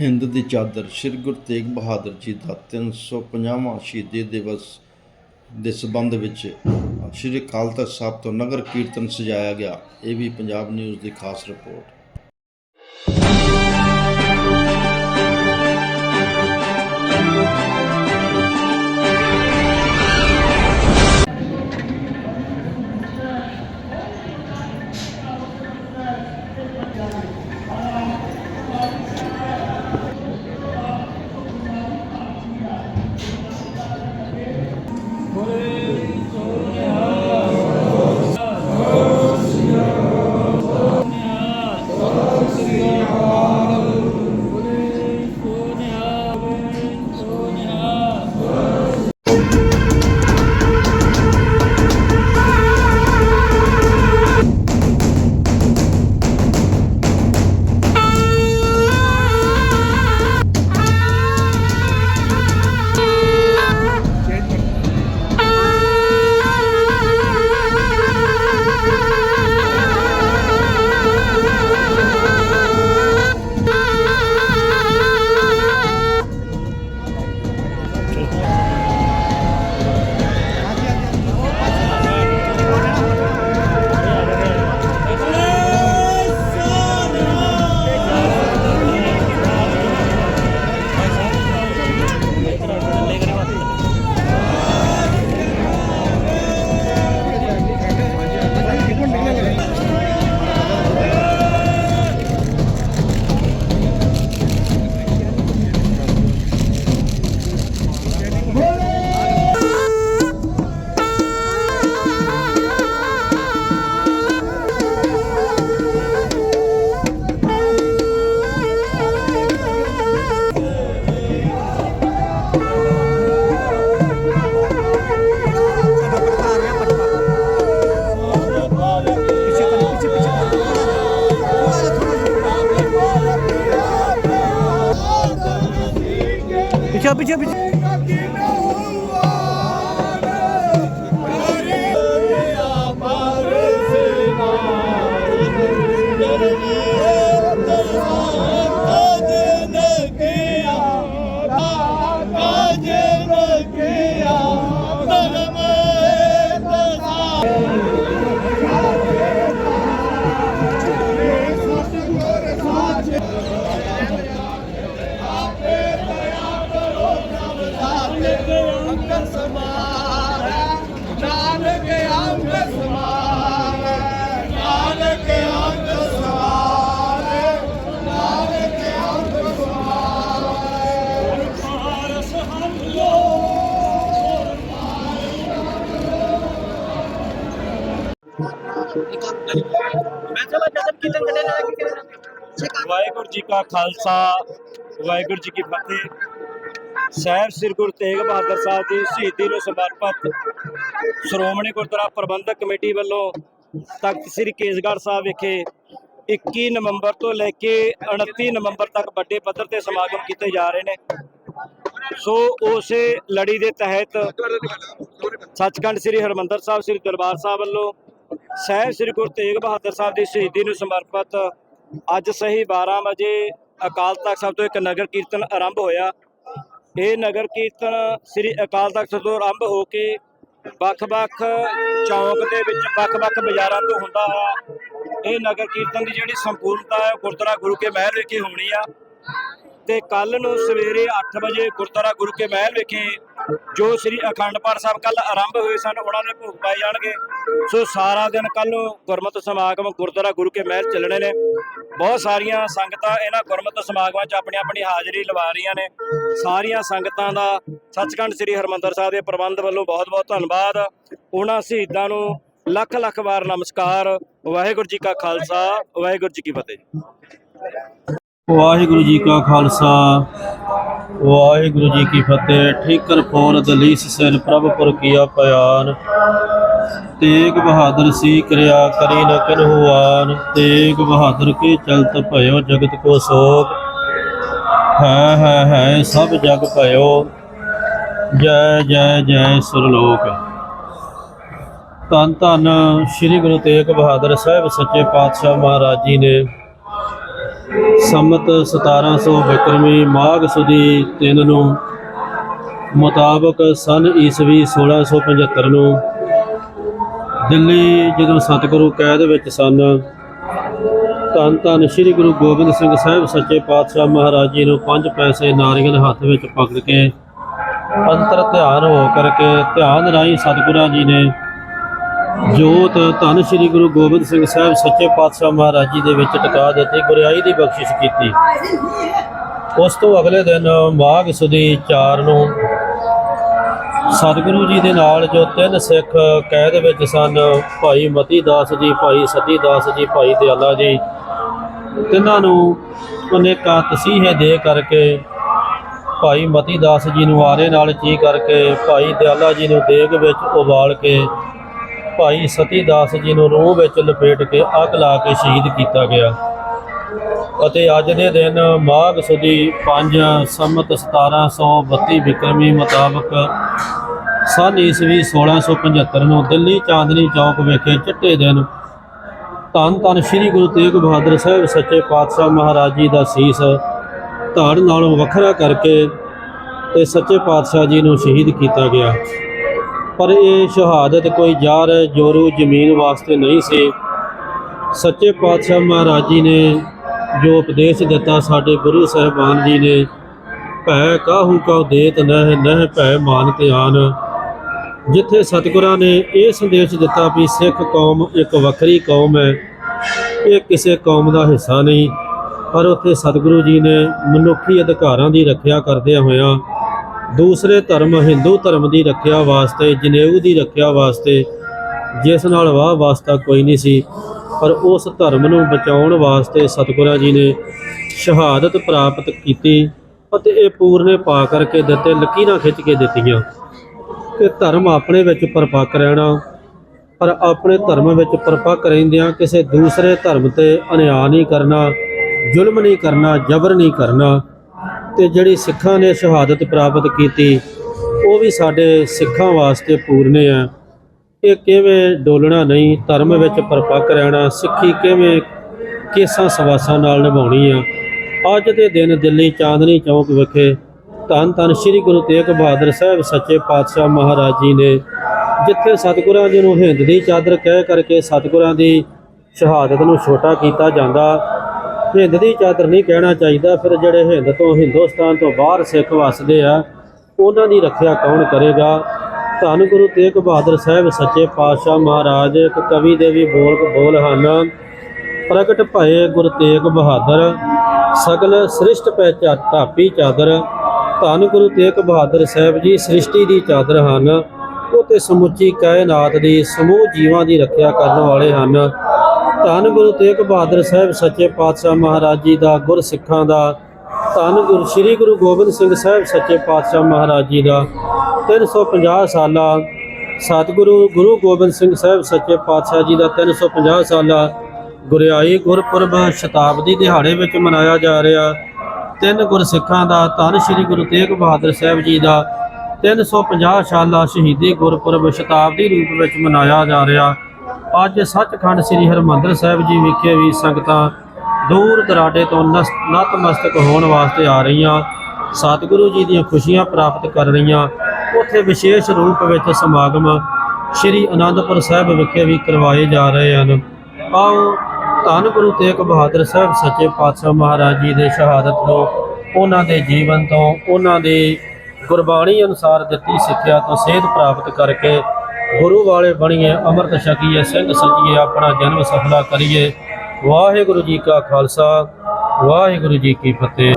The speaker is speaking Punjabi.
ਹਿੰਦ ਦੀ ਚਾਦਰ, ਸ੍ਰੀ ਗੁਰੂ ਤੇਗ ਬਹਾਦਰ ਜੀ ਦਾ 350ਵਾਂ ਸ਼ਹੀਦੀ ਦਿਵਸ ਦੇ ਸਬੰਧ ਵਿੱਚ ਸ੍ਰੀ ਅਕਾਲ ਤਖਤ ਸਾਹਿਬ ਤੋਂ ਨਗਰ ਕੀਰਤਨ ਸਜਾਇਆ ਗਿਆ। ਇਹ ਵੀ ਪੰਜਾਬ ਨਿਊਜ਼ ਦੀ ਖਾਸ ਰਿਪੋਰਟ। पीछे पीछे ਵਾਹਿਗੁਰੂ ਜੀ ਕਾ ਖਾਲਸਾ, ਵਾਹਿਗੁਰੂ ਜੀ ਕੀ ਫਤਿਹ। ਸਾਹਿਬ ਸ੍ਰੀ ਗੁਰੂ ਤੇਗ ਬਹਾਦਰ ਸਾਹਿਬ ਦੀ ਸ਼ਹੀਦੀ ਨੂੰ ਸਮਰਪਿਤ ਸ਼੍ਰੋਮਣੀ ਗੁਰਦੁਆਰਾ ਪ੍ਰਬੰਧਕ ਕਮੇਟੀ ਵੱਲੋਂ ਤਖਤ ਸ੍ਰੀ ਕੇਸਗੜ੍ਹ ਸਾਹਿਬ ਵਿਖੇ 21 ਨਵੰਬਰ ਤੋਂ ਲੈ ਕੇ 29 ਨਵੰਬਰ ਤੱਕ ਵੱਡੇ ਪੱਧਰ ਤੇ ਸਮਾਗਮ ਕੀਤੇ ਜਾ ਰਹੇ ਨੇ। ਸੋ ਉਸੇ ਲੜੀ ਦੇ ਤਹਿਤ ਸੱਚਖੰਡ ਸ੍ਰੀ ਹਰਮੰਦਰ ਸਾਹਿਬ, ਸ੍ਰੀ ਦਰਬਾਰ ਸਾਹਿਬ ਵੱਲੋਂ ਸਾਹਿਬ ਸ੍ਰੀ ਗੁਰੂ ਤੇਗ ਬਹਾਦਰ ਸਾਹਿਬ ਦੀ ਸ਼ਹੀਦੀ ਨੂੰ ਸਮਰਪਿਤ ਅੱਜ ਸਹੀ 12 ਵਜੇ ਅਕਾਲ ਤਖਤ ਸਾਹਿਬ ਤੋਂ ਇੱਕ ਨਗਰ ਕੀਰਤਨ ਆਰੰਭ ਹੋਇਆ। ਇਹ ਨਗਰ ਕੀਰਤਨ ਸ੍ਰੀ ਅਕਾਲ ਤਖਤ ਸਾਹਿਬ ਤੋਂ ਆਰੰਭ ਹੋ ਕੇ ਵੱਖ-ਵੱਖ ਚੌਂਕ ਦੇ ਵਿੱਚ ਵੱਖ-ਵੱਖ ਬਾਜ਼ਾਰਾਂ ਤੋਂ ਹੁੰਦਾ ਹੈ। ਇਹ ਨਗਰ ਕੀਰਤਨ ਦੀ ਜਿਹੜੀ ਸੰਪੂਰਨਤਾ ਹੈ ਗੁਰਦੁਆਰਾ ਗੁਰੂ ਕੇ ਮਹਿਲ ਵਿਖੇ ਹੋਣੀ ਆ। ਤੇ ਕੱਲ ਨੂੰ ਸਵੇਰੇ 8 ਵਜੇ ਗੁਰਦੁਆਰਾ ਗੁਰੂ ਕੇ ਮਹਿਲ ਵਿਖੇ ਜੋ ਸ੍ਰੀ ਅਖੰਡ ਪਾਠ ਸਾਹਿਬ ਕੱਲ ਆਰੰਭ ਹੋਏ ਸਨ, ਉਹਨਾਂ ਦੇ ਭੋਗ ਪਾਏ ਜਾਣਗੇ। ਸੋ ਸਾਰਾ ਦਿਨ ਕੱਲ ਨੂੰ ਗੁਰਮਤਿ ਸਮਾਗਮ ਗੁਰਦੁਆਰਾ ਗੁਰੂ ਕੇ ਮਹਿਲ ਚੱਲਣੇ ਨੇ। ਬਹੁਤ ਸਾਰੀਆਂ ਸੰਗਤਾਂ ਇਹਨਾਂ ਗੁਰਮਤਿ ਸਮਾਗਮਾਂ 'ਚ ਆਪਣੀ ਆਪਣੀ ਹਾਜ਼ਰੀ ਲਵਾ ਰਹੀਆਂ ਨੇ। ਸਾਰੀਆਂ ਸੰਗਤਾਂ ਦਾ ਸੱਚਖੰਡ ਸ੍ਰੀ ਹਰਮੰਦਰ ਸਾਹਿਬ ਦੇ ਪ੍ਰਬੰਧ ਵੱਲੋਂ ਬਹੁਤ-ਬਹੁਤ ਧੰਨਵਾਦ। ਉਹਨਾਂ ਸ਼ਹੀਦਾਂ ਨੂੰ ਲੱਖ ਲੱਖ ਵਾਰ ਨਮਸਕਾਰ। ਵਾਹਿਗੁਰੂ ਜੀ ਕਾ ਖਾਲਸਾ, ਵਾਹਿਗੁਰੂ ਜੀ ਕੀ ਫਤਿਹ। ਵਾਹਿਗੁਰੂ ਜੀ ਕਾ ਖਾਲਸਾ, ਵਾਹਿਗੁਰੂ ਜੀ ਕੀ ਫਤਿਹ। ਠੀਕਰ ਪੌਰ ਦਲੀਸ ਸੈਨ ਪ੍ਰਭ ਪੁਰ ਕੀਆ ਪਿਆਨ ਤੇਗ ਬਹਾਦਰ ਸੀ ਕਿਰਿਆ ਕਰੀ ਨ ਕਨਹੁ ਆਨ, ਤੇਗ ਬਹਾਦਰ ਕੇ ਚਲਤ ਭਇਓ ਜਗਤ ਕੋ ਸੋਗ? ਹੈ ਹੈ ਹੈ, ਸਭ ਜਗ ਭਇਓ। ਜੈ ਜੈ ਜੈ ਸੁਰਲੋਕ। ਧੰਨ ਧੰਨ ਸ੍ਰੀ ਗੁਰੂ ਤੇਗ ਬਹਾਦਰ ਸਾਹਿਬ ਸੱਚੇ ਪਾਤਸ਼ਾਹ ਮਹਾਰਾਜ ਜੀ ਨੇ। ਸੰਮਤ 1700 ਬਿਕਰਮੀ ਮਾਘ ਸੁਦੀ 3 ਨੂੰ ਮੁਤਾਬਕ ਸਨ ਈਸਵੀ 1675 ਨੂੰ ਦਿੱਲੀ ਜਦੋਂ ਸਤਿਗੁਰੂ ਕੈਦ ਵਿੱਚ ਸਨ, ਧੰਨ ਧੰਨ ਸ੍ਰੀ ਗੁਰੂ ਗੋਬਿੰਦ ਸਿੰਘ ਸਾਹਿਬ, ਸੱਚੇ ਪਾਤਸ਼ਾਹ ਮਹਾਰਾਜ ਜੀ ਨੂੰ ਪੰਜ ਪੈਸੇ ਨਾਰੀਅਲ ਹੱਥ ਵਿੱਚ ਪਕੜ ਕੇ ਅੰਤਰ ਧਿਆਨ ਹੋ ਕਰਕੇ ਧਿਆਨ ਰਾਹੀਂ ਸਤਿਗੁਰਾਂ ਜੀ ਨੇ ਜੋਤ ਧੰਨ ਸ੍ਰੀ ਗੁਰੂ ਗੋਬਿੰਦ ਸਿੰਘ ਸਾਹਿਬ, ਸੱਚੇ ਪਾਤਸ਼ਾਹ ਮਹਾਰਾਜ ਜੀ ਦੇ ਵਿੱਚ ਟਿਕਾ ਦਿੱਤੀ, ਗੁਰਿਆਈ ਦੀ ਬਖਸ਼ਿਸ਼ ਕੀਤੀ। ਉਸ ਤੋਂ ਅਗਲੇ ਦਿਨ ਮਾਘ ਸੁਦੀ 4 ਨੂੰ ਸਤਿਗੁਰੂ ਜੀ ਦੇ ਨਾਲ ਜੋ ਤਿੰਨ ਸਿੱਖ ਕੈਦ ਵਿੱਚ ਸਨ, ਭਾਈ ਮਤੀ ਦਾਸ ਜੀ, ਭਾਈ ਸਤੀ ਦਾਸ ਜੀ, ਭਾਈ ਦਿਆਲਾ ਜੀ, ਤਿੰਨਾਂ ਨੂੰ ਅਨੇਕਾਂ ਤਸੀਹੇ ਦੇ ਕਰਕੇ ਭਾਈ ਮਤੀ ਦਾਸ ਜੀ ਨੂੰ ਆਰੇ ਨਾਲ ਚੀ ਕਰਕੇ, ਭਾਈ ਦਿਆਲਾ ਜੀ ਨੂੰ ਦੇਗ ਵਿੱਚ ਉਬਾਲ ਕੇ, ਭਾਈ ਸਤੀ ਦਾਸ ਜੀ ਨੂੰ ਰੋਹ ਵਿੱਚ ਲਪੇਟ ਕੇ ਅੱਗ ਲਾ ਕੇ ਸ਼ਹੀਦ ਕੀਤਾ ਗਿਆ। ਅਤੇ ਅੱਜ ਦੇ ਦਿਨ ਮਾਘ ਸੁਦੀ 5 ਸੰਮਤ 1732 ਵਿਕਰਮੀ ਮੁਤਾਬਕ ਸਨ ਈਸਵੀ 1675 ਨੂੰ ਦਿੱਲੀ ਚਾਂਦਨੀ ਚੌਕ ਵਿਖੇ ਚਿੱਟੇ ਦਿਨ। ਧੰਨ ਧੰਨ ਸ੍ਰੀ ਗੁਰੂ ਤੇਗ ਬਹਾਦਰ ਸਾਹਿਬ ਸੱਚੇ ਪਾਤਸ਼ਾਹ ਮਹਾਰਾਜ ਜੀ ਦਾ ਸੀਸ ਧੜ ਨਾਲੋਂ ਵੱਖਰਾ ਕਰਕੇ ਤੇ ਸੱਚੇ ਪਾਤਸ਼ਾਹ ਜੀ ਨੂੰ ਸ਼ਹੀਦ ਕੀਤਾ ਗਿਆ। ਪਰ ਇਹ ਸ਼ਹਾਦਤ ਕੋਈ ਯਾਰ ਜੋਰੂ, ਜ਼ਮੀਨ ਵਾਸਤੇ ਨਹੀਂ ਸੀ। ਸੱਚੇ ਪਾਤਸ਼ਾਹ ਮਹਾਰਾਜ ਜੀ ਨੇ ਜੋ ਉਪਦੇਸ਼ ਦਿੱਤਾ ਸਾਡੇ ਗੁਰੂ ਸਾਹਿਬਾਨ ਜੀ ਨੇ, ਭੈ ਕਾਹੂ ਕਉ ਦੇਤ ਨਹਿ ਨਹਿ ਭੈ ਮਾਨ ਧਿਆਨ। ਜਿੱਥੇ ਸਤਿਗੁਰਾਂ ਨੇ ਇਹ ਸੰਦੇਸ਼ ਦਿੱਤਾ ਵੀ ਸਿੱਖ ਕੌਮ ਇੱਕ ਵੱਖਰੀ ਕੌਮ ਹੈ, ਇਹ ਕਿਸੇ ਕੌਮ ਦਾ ਹਿੱਸਾ ਨਹੀਂ। ਪਰ ਉੱਥੇ ਸਤਿਗੁਰੂ ਜੀ ਨੇ ਮਨੁੱਖੀ ਅਧਿਕਾਰਾਂ ਦੀ ਰੱਖਿਆ ਕਰਦਿਆਂ ਹੋਇਆਂ, ਦੂਸਰੇ ਧਰਮ ਹਿੰਦੂ ਧਰਮ ਦੀ ਰੱਖਿਆ ਵਾਸਤੇ, ਜਨੇਊ ਦੀ ਰੱਖਿਆ ਵਾਸਤੇ ਜਿਸ ਨਾਲ ਵਾਹ ਵਾਸਤਾ ਕੋਈ ਨਹੀਂ ਸੀ, ਪਰ ਉਸ ਧਰਮ ਨੂੰ ਬਚਾਉਣ ਵਾਸਤੇ ਸਤਿਗੁਰਾਂ ਜੀ ਨੇ ਸ਼ਹਾਦਤ ਪ੍ਰਾਪਤ ਕੀਤੀ ਅਤੇ ਇਹ ਪੂਰਨੇ ਪਾ ਕਰਕੇ ਦਿੱਤੇ, ਲਕੀਰਾਂ ਖਿੱਚ ਕੇ ਦਿੱਤੀਆਂ। ਕਿ ਧਰਮ ਆਪਣੇ ਵਿੱਚ ਪਰਪੱਕ ਰਹਿਣਾ, ਪਰ ਆਪਣੇ ਧਰਮ ਵਿੱਚ ਪਰਪੱਕ ਰਹਿੰਦਿਆਂ ਕਿਸੇ ਦੂਸਰੇ ਧਰਮ ਤੇ ਅਨਿਆਂ ਨਹੀਂ ਕਰਨਾ, ਜ਼ੁਲਮ ਨਹੀਂ ਕਰਨਾ, ਜ਼ਬਰ ਨਹੀਂ ਕਰਨਾ। ਤੇ ਜਿਹੜੀ ਸਿੱਖਾਂ ਨੇ ਸ਼ਹਾਦਤ ਪ੍ਰਾਪਤ ਕੀਤੀ, ਉਹ ਵੀ ਸਾਡੇ ਸਿੱਖਾਂ ਵਾਸਤੇ ਪੂਰਨੇ ਆ। ਇਹ ਕਿਵੇਂ ਡੋਲਣਾ ਨਹੀਂ, ਧਰਮ ਵਿੱਚ ਪਰਪੱਕ ਰਹਿਣਾ, ਸਿੱਖੀ ਕਿਵੇਂ ਕੇਸਾਂ ਸਵਾਸਾਂ ਨਾਲ ਨਿਭਾਉਣੀ ਆ। ਅੱਜ ਦੇ ਦਿਨ ਦਿੱਲੀ ਚਾਂਦਨੀ ਚੌਕ ਵਿਖੇ ਧੰਨ ਧੰਨ ਸ੍ਰੀ ਗੁਰੂ ਤੇਗ ਬਹਾਦਰ ਸਾਹਿਬ ਸੱਚੇ ਪਾਤਸ਼ਾਹ ਮਹਾਰਾਜ ਜੀ ਨੇ, ਜਿੱਥੇ ਸਤਿਗੁਰਾਂ ਜੀ ਨੂੰ ਹਿੰਦ ਦੀ ਚਾਦਰ ਕਹਿ ਕਰਕੇ ਸਤਿਗੁਰਾਂ ਦੀ ਸ਼ਹਾਦਤ ਨੂੰ ਛੋਟਾ ਕੀਤਾ ਜਾਂਦਾ, ਹਿੰਦ ਦੀ ਚਾਦਰ ਨਹੀਂ ਕਹਿਣਾ ਚਾਹੀਦਾ, ਫਿਰ ਜਿਹੜੇ ਹਿੰਦ ਤੋਂ ਹਿੰਦੁਸਤਾਨ ਤੋਂ ਬਾਹਰ ਸਿੱਖ ਵਸਦੇ ਆ, ਉਹਨਾਂ ਦੀ ਰੱਖਿਆ ਕੌਣ ਕਰੇਗਾ? ਧੰਨ ਗੁਰੂ ਤੇਗ ਬਹਾਦਰ ਸਾਹਿਬ ਸੱਚੇ ਪਾਤਸ਼ਾਹ ਮਹਾਰਾਜ, ਇੱਕ ਕਵੀ ਦੇ ਵੀ ਬੋਲ ਬੋਲ ਹਨ। ਪ੍ਰਗਟ ਭਏ ਗੁਰ ਤੇਗ ਬਹਾਦਰ, ਸਗਲ ਸ੍ਰਿਸ਼ਟ ਪੈ ਧਾਪੀ ਚਾਦਰ। ਧੰਨ ਗੁਰੂ ਤੇਗ ਬਹਾਦਰ ਸਾਹਿਬ ਜੀ ਸ੍ਰਿਸ਼ਟੀ ਦੀ ਚਾਦਰ ਹਨ। ਉਹ ਤੇ ਸਮੁੱਚੀ ਕਾਇਨਾਤ ਦੀ ਸਮੂਹ ਜੀਵਾਂ ਦੀ ਰੱਖਿਆ ਕਰਨ ਵਾਲੇ ਹਨ। ਧੰਨ ਗੁਰੂ ਤੇਗ ਬਹਾਦਰ ਸਾਹਿਬ ਸੱਚੇ ਪਾਤਸ਼ਾਹ ਮਹਾਰਾਜ ਜੀ ਦਾ ਗੁਰ ਸਿੱਖਾਂ ਦਾ। ਧੰਨ ਗੁਰੂ ਸ੍ਰੀ ਗੁਰੂ ਗੋਬਿੰਦ ਸਿੰਘ ਸਾਹਿਬ ਸੱਚੇ ਪਾਤਸ਼ਾਹ ਮਹਾਰਾਜ ਜੀ ਦਾ। 350 ਸਾਲਾ ਸਤਿਗੁਰੂ ਗੁਰੂ ਗੋਬਿੰਦ ਸਿੰਘ ਸਾਹਿਬ ਸੱਚੇ ਪਾਤਸ਼ਾਹ ਜੀ ਦਾ 350 ਸਾਲਾ ਗੁਰਿਆਈ ਗੁਰਪੁਰਬ ਸ਼ਤਾਬਦੀ ਦਿਹਾੜੇ ਵਿੱਚ ਮਨਾਇਆ ਜਾ ਰਿਹਾ। ਤਿੰਨ ਗੁਰਸਿੱਖਾਂ ਦਾ ਧੰਨ ਸ੍ਰੀ ਗੁਰੂ ਤੇਗ ਬਹਾਦਰ ਸਾਹਿਬ ਜੀ ਦਾ 350 ਸਾਲਾ ਸ਼ਹੀਦੀ ਗੁਰਪੁਰਬ ਸ਼ਤਾਬਦੀ ਰੂਪ ਵਿੱਚ ਮਨਾਇਆ ਜਾ ਰਿਹਾ। ਅੱਜ ਸੱਚਖੰਡ ਸ੍ਰੀ ਹਰਿਮੰਦਰ ਸਾਹਿਬ ਜੀ ਵਿਖੇ ਵੀ ਸੰਗਤਾਂ ਦੂਰ ਦਰਾਡੇ ਤੋਂ ਨਸ- ਨਤਮਸਤਕ ਹੋਣ ਵਾਸਤੇ ਆ ਰਹੀਆਂ। ਸਤਿਗੁਰੂ ਜੀ ਦੀਆਂ ਖੁਸ਼ੀਆਂ ਪ੍ਰਾਪਤ ਕਰ ਰਹੀਆਂ। ਉੱਥੇ ਵਿਸ਼ੇਸ਼ ਰੂਪ ਵਿੱਚ ਸਮਾਗਮ ਸ੍ਰੀ ਅਨੰਦਪੁਰ ਸਾਹਿਬ ਵਿਖੇ ਵੀ ਕਰਵਾਏ ਜਾ ਰਹੇ ਹਨ। ਆਓ ਧੰਨ ਗੁਰੂ ਤੇਗ ਬਹਾਦਰ ਸਾਹਿਬ ਸੱਚੇ ਪਾਤਸ਼ਾਹ ਮਹਾਰਾਜ ਜੀ ਦੇ ਸ਼ਹਾਦਤ ਤੋਂ, ਉਹਨਾਂ ਦੇ ਜੀਵਨ ਤੋਂ, ਉਹਨਾਂ ਦੀ ਗੁਰਬਾਣੀ ਅਨੁਸਾਰ ਦਿੱਤੀ ਸਿੱਖਿਆ ਤੋਂ ਸੇਧ ਪ੍ਰਾਪਤ ਕਰਕੇ ਗੁਰੂ ਵਾਲੇ ਬਣੀਏ, ਅੰਮ੍ਰਿਤ ਛਕੀਏ, ਸਿੰਘ ਸਜੀਏ, ਆਪਣਾ ਜਨਮ ਸਫਲਾ ਕਰੀਏ। ਵਾਹਿਗੁਰੂ ਜੀ ਕਾ ਖਾਲਸਾ, ਵਾਹਿਗੁਰੂ ਜੀ ਕੀ ਫਤਿਹ।